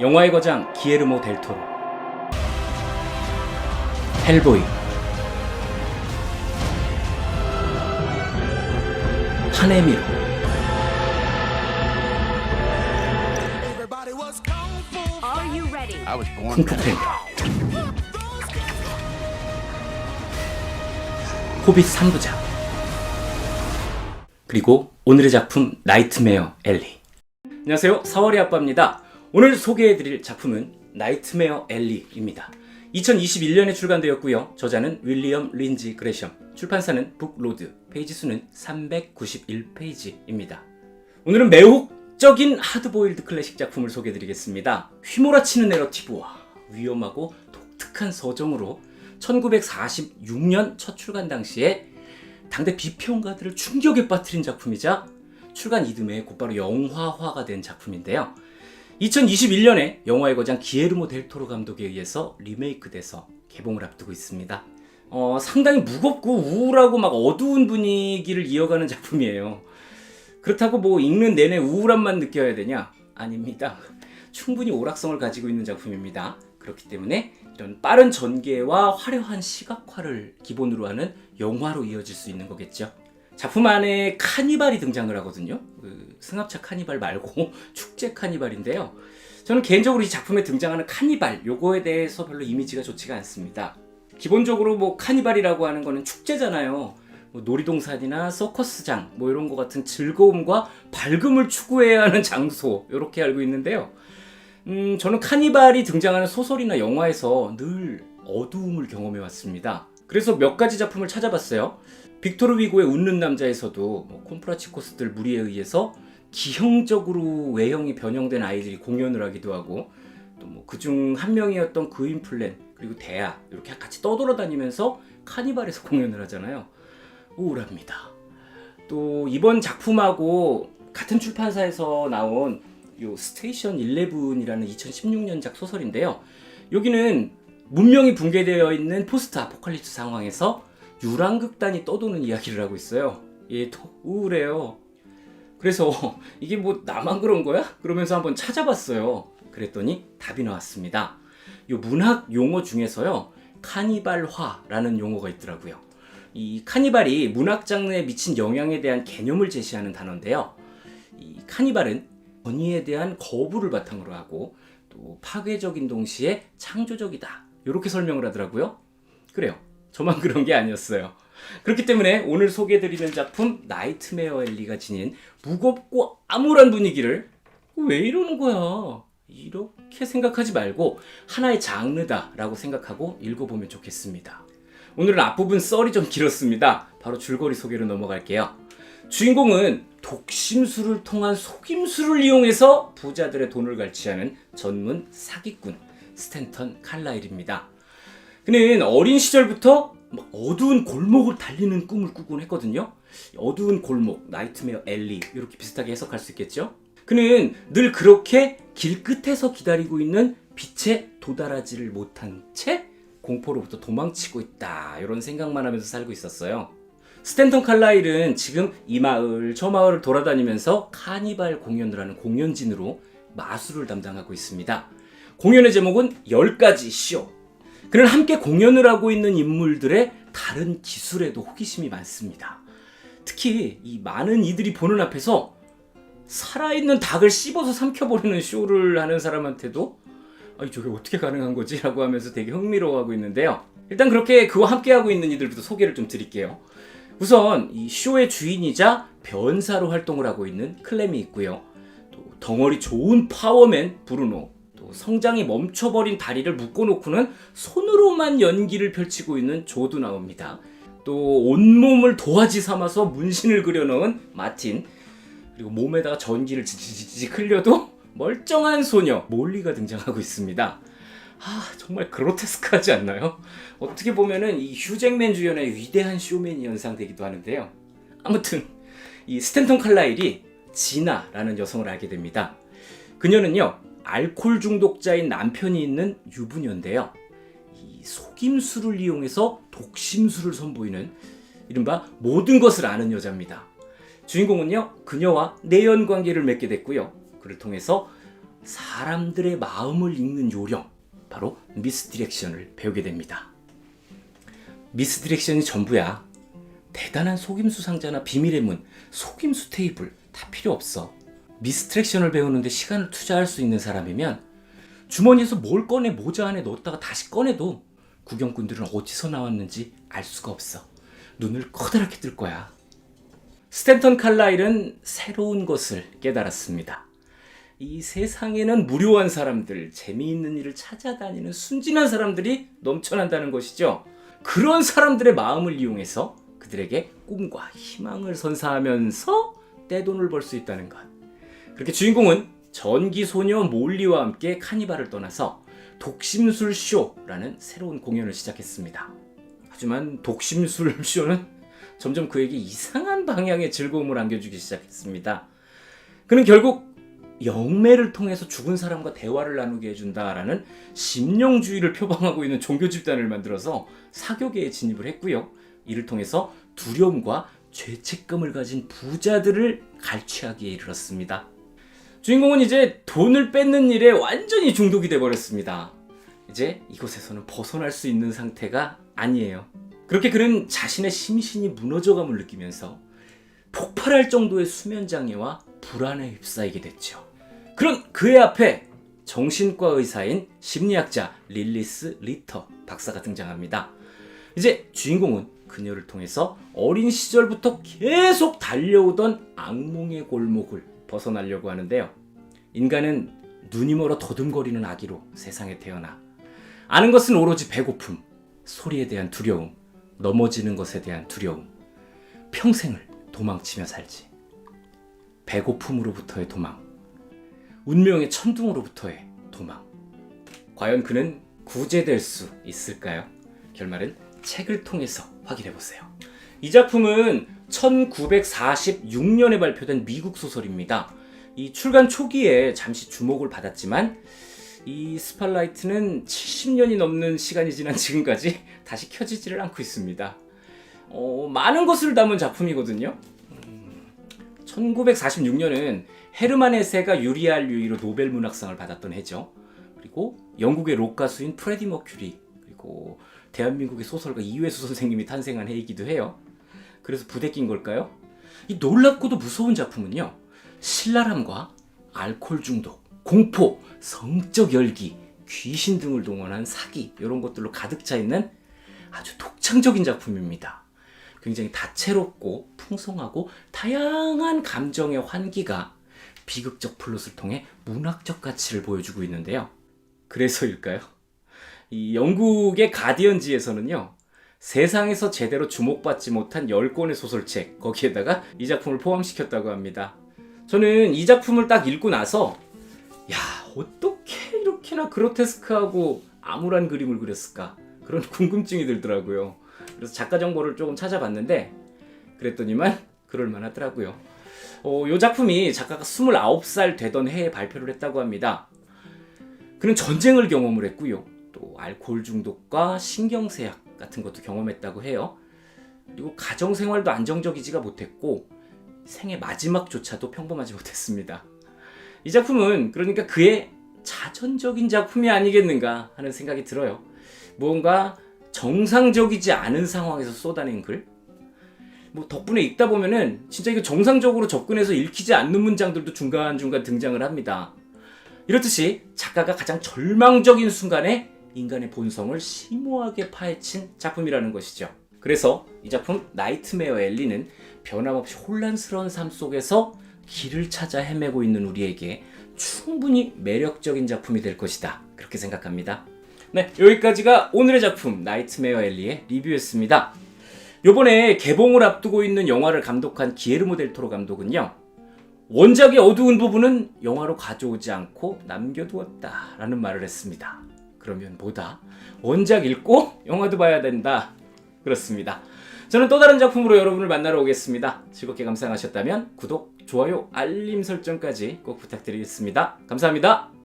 영화의 거장 기에르모 델토로. 헬보이. 하네미로. Everybody was kung fu. Are you ready? I was born 쿵푸 팬더 호빗 3부작. 그리고 오늘의 작품 나이트메어 엘리 안녕하세요. 4월의 아빠입니다 오늘 소개해드릴 작품은 나이트메어 엘리입니다 2021년에 출간되었고요. 저자는 윌리엄 린지 그레션 출판사는 북로드 페이지 수는 391페이지입니다. 오늘은 매혹적인 하드보일드 클래식 작품을 소개해드리겠습니다. 휘몰아치는 내러티브와 위험하고 독특한 서정으로 1946년 첫 출간 당시에 당대 비평가들을 충격에 빠뜨린 작품이자 출간 이듬해 곧바로 영화화가 된 작품인데요. 2021년에 영화의 거장 기에르모 델토로 감독에 의해서 리메이크돼서 개봉을 앞두고 있습니다. 어, 상당히 무겁고 우울하고 막 어두운 분위기를 이어가는 작품이에요. 그렇다고 뭐 읽는 내내 우울함만 느껴야 되냐? 아닙니다. 충분히 오락성을 가지고 있는 작품입니다. 그렇기 때문에 이런 빠른 전개와 화려한 시각화를 기본으로 하는 영화로 이어질 수 있는 거겠죠. 작품 안에 카니발이 등장을 하거든요. 그 승합차 카니발 말고 축제 카니발인데요. 저는 개인적으로 이 작품에 등장하는 카니발 요거에 대해서 별로 이미지가 좋지가 않습니다. 기본적으로 뭐 카니발이라고 하는 거는 축제잖아요. 뭐 놀이동산이나 서커스장 뭐 이런 거 같은 즐거움과 밝음을 추구해야 하는 장소 이렇게 알고 있는데요. 음, 저는 카니발이 등장하는 소설이나 영화에서 늘 어두움을 경험해 왔습니다. 그래서 몇 가지 작품을 찾아봤어요. 빅토르 위고의 웃는 남자에서도 뭐 콤프라치코스들 무리에 의해서 기형적으로 외형이 변형된 아이들이 공연을 하기도 하고 또 뭐 그중 한 명이었던 그인플랜 그리고 대야 이렇게 같이 떠돌아다니면서 카니발에서 공연을 하잖아요. 우울합니다. 또 이번 작품하고 같은 출판사에서 나온 요 스테이션 11이라는 2016년작 소설인데요. 여기는 문명이 붕괴되어 있는 포스트 아포칼립스 상황에서 유랑극단이 떠도는 이야기를 하고 있어요. 얘도 우울해요. 그래서 이게 뭐 나만 그런 거야? 그러면서 한번 찾아봤어요. 그랬더니 답이 나왔습니다. 요 문학 용어 중에서요. 카니발화라는 용어가 있더라고요. 이 카니발이 문학 장르에 미친 영향에 대한 개념을 제시하는 단어인데요. 이 카니발은 권위에 대한 거부를 바탕으로 하고 또 파괴적인 동시에 창조적이다. 이렇게 설명을 하더라고요. 그래요. 저만 그런 게 아니었어요. 그렇기 때문에 오늘 소개해드리는 작품 나이트메어 엘리가 지닌 무겁고 암울한 분위기를 왜 이러는 거야? 이렇게 생각하지 말고 하나의 장르다라고 생각하고 읽어보면 좋겠습니다. 오늘은 앞부분 썰이 좀 길었습니다. 바로 줄거리 소개로 넘어갈게요. 주인공은 독심술을 통한 속임수를 이용해서 부자들의 돈을 갈취하는 전문 사기꾼 스탠턴 칼라일입니다. 그는 어린 시절부터 막 어두운 골목을 달리는 꿈을 꾸곤 했거든요. 어두운 골목, 나이트메어 엘리 이렇게 비슷하게 해석할 수 있겠죠. 그는 늘 그렇게 길 끝에서 기다리고 있는 빛에 도달하지를 못한 채 공포로부터 도망치고 있다 이런 생각만 하면서 살고 있었어요. 스탠턴 칼라일은 지금 이 마을 저 마을을 돌아다니면서 카니발 공연을 하는 공연진으로 마술을 담당하고 있습니다. 공연의 제목은 10가지 쇼. 그는 함께 공연을 하고 있는 인물들의 다른 기술에도 호기심이 많습니다. 특히 이 많은 이들이 보는 앞에서 살아있는 닭을 씹어서 삼켜버리는 쇼를 하는 사람한테도 아니 저게 어떻게 가능한 거지? 라고 하면서 되게 흥미로워하고 있는데요. 일단 그렇게 그와 함께하고 있는 이들부터 소개를 좀 드릴게요. 우선 이 쇼의 주인이자 변사로 활동을 하고 있는 클램이 있고요. 또 덩어리 좋은 파워맨 브루노, 또 성장이 멈춰버린 다리를 묶어놓고는 손으로만 연기를 펼치고 있는 조도 나옵니다. 또 온몸을 도화지 삼아서 문신을 그려넣은 마틴, 그리고 몸에다가 전기를 지지지지 흘려도 멀쩡한 소녀 몰리가 등장하고 있습니다. 아 정말 그로테스크하지 않나요? 어떻게 보면은 이 휴잭맨 주연의 위대한 쇼맨이 연상되기도 하는데요. 아무튼 이 스탠턴 칼라일이 지나라는 여성을 알게 됩니다. 그녀는요 알코올 중독자인 남편이 있는 유부녀인데요. 이 속임수를 이용해서 독심술을 선보이는 이른바 모든 것을 아는 여자입니다. 주인공은요 그녀와 내연 관계를 맺게 됐고요. 그를 통해서 사람들의 마음을 읽는 요령, 바로 미스디렉션을 배우게 됩니다. 미스디렉션이 전부야. 대단한 속임수 상자나 비밀의 문, 속임수 테이블 다 필요 없어. 미스트랙션을 배우는데 시간을 투자할 수 있는 사람이면 주머니에서 뭘 꺼내 모자 안에 넣었다가 다시 꺼내도 구경꾼들은 어디서 나왔는지 알 수가 없어. 눈을 커다랗게 뜰 거야. 스탠턴 칼라일은 새로운 것을 깨달았습니다. 이 세상에는 무료한 사람들, 재미있는 일을 찾아다니는 순진한 사람들이 넘쳐난다는 것이죠. 그런 사람들의 마음을 이용해서 그들에게 꿈과 희망을 선사하면서 떼돈을 벌 수 있다는 것. 그렇게 주인공은 전기 소녀 몰리와 함께 카니발을 떠나서 독심술 쇼라는 새로운 공연을 시작했습니다. 하지만 독심술 쇼는 점점 그에게 이상한 방향의 즐거움을 안겨주기 시작했습니다. 그는 결국 영매를 통해서 죽은 사람과 대화를 나누게 해준다라는 심령주의를 표방하고 있는 종교 집단을 만들어서 사교계에 진입을 했고요. 이를 통해서 두려움과 죄책감을 가진 부자들을 갈취하기에 이르렀습니다. 주인공은 이제 돈을 뺏는 일에 완전히 중독이 돼버렸습니다. 이제 이곳에서는 벗어날 수 있는 상태가 아니에요. 그렇게 그는 자신의 심신이 무너져감을 느끼면서 폭발할 정도의 수면 장애와 불안에 휩싸이게 됐죠. 그런 그의 앞에 정신과 의사인 심리학자 릴리스 리터 박사가 등장합니다. 이제 주인공은 그녀를 통해서 어린 시절부터 계속 달려오던 악몽의 골목을 벗어나려고 하는데요. 인간은 눈이 멀어 더듬거리는 아기로 세상에 태어나 아는 것은 오로지 배고픔, 소리에 대한 두려움, 넘어지는 것에 대한 두려움, 평생을 도망치며 살지. 배고픔으로부터의 도망, 운명의 천둥으로부터의 도망. 과연 그는 구제될 수 있을까요? 결말은 책을 통해서 확인해 보세요. 이 작품은 1946년에 발표된 미국 소설입니다. 이 출간 초기에 잠시 주목을 받았지만 이 스팔라이트는 70년이 넘는 시간이 지난 지금까지 다시 켜지지를 않고 있습니다. 어, 많은 것을 담은 작품이거든요. 1946년은 헤르만 헤세가 유리알 유이로 노벨 문학상을 받았던 해죠. 그리고 영국의 록 가수인 프레디 머큐리 그리고 대한민국의 소설가 이회수 선생님이 탄생한 해이기도 해요. 그래서 부대낀 걸까요? 이 놀랍고도 무서운 작품은요. 신랄함과 알코올 중독, 공포, 성적 열기, 귀신 등을 동원한 사기 이런 것들로 가득 차 있는 아주 독창적인 작품입니다. 굉장히 다채롭고 풍성하고 다양한 감정의 환기가 비극적 플롯을 통해 문학적 가치를 보여주고 있는데요. 그래서일까요? 이 영국의 가디언지에서는요. 세상에서 제대로 주목받지 못한 10권의 소설책 거기에다가 이 작품을 포함시켰다고 합니다. 저는 이 작품을 딱 읽고 나서 야 어떻게 이렇게나 그로테스크하고 암울한 그림을 그렸을까 그런 궁금증이 들더라고요. 그래서 작가 정보를 조금 찾아봤는데 그랬더니만 그럴만 하더라고요. 어, 이 작품이 작가가 29살 되던 해에 발표를 했다고 합니다. 그는 전쟁을 경험을 했고요. 또 알코올 중독과 신경쇠약 같은 것도 경험했다고 해요. 그리고 가정 생활도 안정적이지가 못했고 생애 마지막조차도 평범하지 못했습니다. 이 작품은 그러니까 그의 자전적인 작품이 아니겠는가 하는 생각이 들어요. 무언가 정상적이지 않은 상황에서 쏟아낸 글. 뭐 덕분에 읽다 보면은 진짜 이거 정상적으로 접근해서 읽히지 않는 문장들도 중간중간 등장을 합니다. 이렇듯이 작가가 가장 절망적인 순간에 인간의 본성을 심오하게 파헤친 작품이라는 것이죠. 그래서 이 작품 나이트메어 엘리는 변함없이 혼란스러운 삶 속에서 길을 찾아 헤매고 있는 우리에게 충분히 매력적인 작품이 될 것이다. 그렇게 생각합니다. 네, 여기까지가 오늘의 작품 나이트메어 엘리의 리뷰였습니다. 요번에 개봉을 앞두고 있는 영화를 감독한 기에르모 델 토로 감독은요. 원작의 어두운 부분은 영화로 가져오지 않고 남겨두었다라는 말을 했습니다. 그러면 뭐다? 원작 읽고 영화도 봐야 된다. 그렇습니다. 저는 또 다른 작품으로 여러분을 만나러 오겠습니다. 즐겁게 감상하셨다면 구독, 좋아요, 알림 설정까지 꼭 부탁드리겠습니다. 감사합니다.